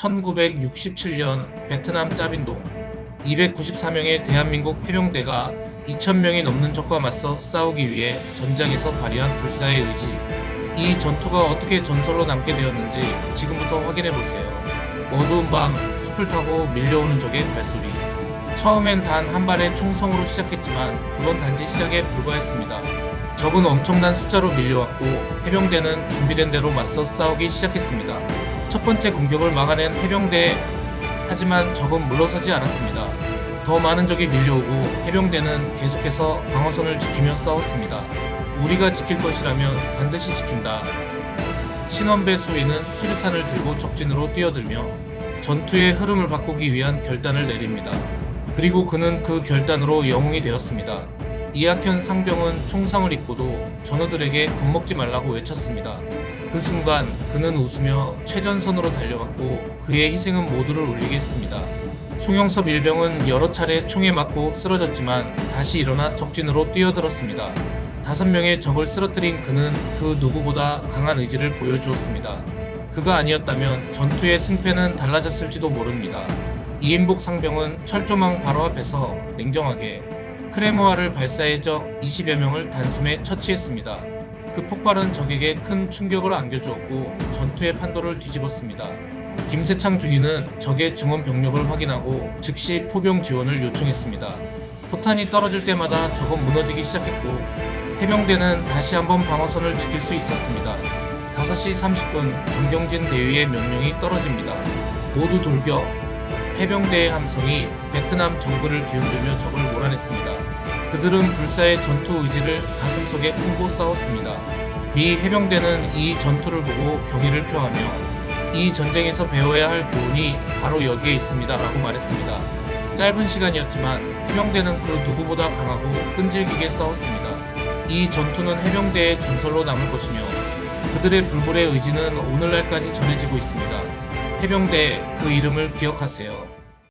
1967년 베트남 짜빈동 294명의 대한민국 해병대가 2,000명이 넘는 적과 맞서 싸우기 위해 전장에서 발휘한 불사의 의지. 이 전투가 어떻게 전설로 남게 되었는지 지금부터 확인해 보세요. 어두운 밤 숲을 타고 밀려오는 적의 발소리. 처음엔 단 한 발의 총성으로 시작했지만 그건 단지 시작에 불과했습니다. 적은 엄청난 숫자로 밀려왔고 해병대는 준비된 대로 맞서 싸우기 시작했습니다. 첫 번째 공격을 막아낸 해병대 하지만 적은 물러서지 않았습니다. 더 많은 적이 밀려오고 해병대는 계속해서 방어선을 지키며 싸웠습니다. 우리가 지킬 것이라면 반드시 지킨다. 신원배 소위는 수류탄을 들고 적진으로 뛰어들며 전투의 흐름을 바꾸기 위한 결단을 내립니다. 그리고 그는 그 결단으로 영웅이 되었습니다. 이학현 상병은 총상을 입고도 전우들에게 겁먹지 말라고 외쳤습니다. 그 순간 그는 웃으며 최전선으로 달려갔고 그의 희생은 모두를 울리게 했습니다. 송영섭 일병은 여러 차례 총에 맞고 쓰러졌지만 다시 일어나 적진으로 뛰어들었습니다. 다섯 명의 적을 쓰러뜨린 그는 그 누구보다 강한 의지를 보여주었습니다. 그가 아니었다면 전투의 승패는 달라졌을지도 모릅니다. 이인복 상병은 철조망 바로 앞에서 냉정하게 크레모아를 발사해 적 20여 명을 단숨에 처치했습니다. 그 폭발은 적에게 큰 충격을 안겨주었고 전투의 판도를 뒤집었습니다. 김세창 중위는 적의 증원 병력을 확인하고 즉시 포병 지원을 요청했습니다. 포탄이 떨어질 때마다 적은 무너지기 시작했고 해병대는 다시 한번 방어선을 지킬 수 있었습니다. 5시 30분 정경진 대위의 명령이 떨어집니다. 모두 돌격! 해병대의 함성이 베트남 정글을 뒤흔들며 적을 몰아냈습니다. 그들은 불사의 전투 의지를 가슴속에 품고 싸웠습니다. 미 해병대는 이 전투를 보고 경의를 표하며 이 전쟁에서 배워야 할 교훈이 바로 여기에 있습니다. 라고 말했습니다. 짧은 시간이었지만 해병대는 그 누구보다 강하고 끈질기게 싸웠습니다. 이 전투는 해병대의 전설로 남을 것이며 그들의 불굴의 의지는 오늘날까지 전해지고 있습니다. 해병대 그 이름을 기억하세요.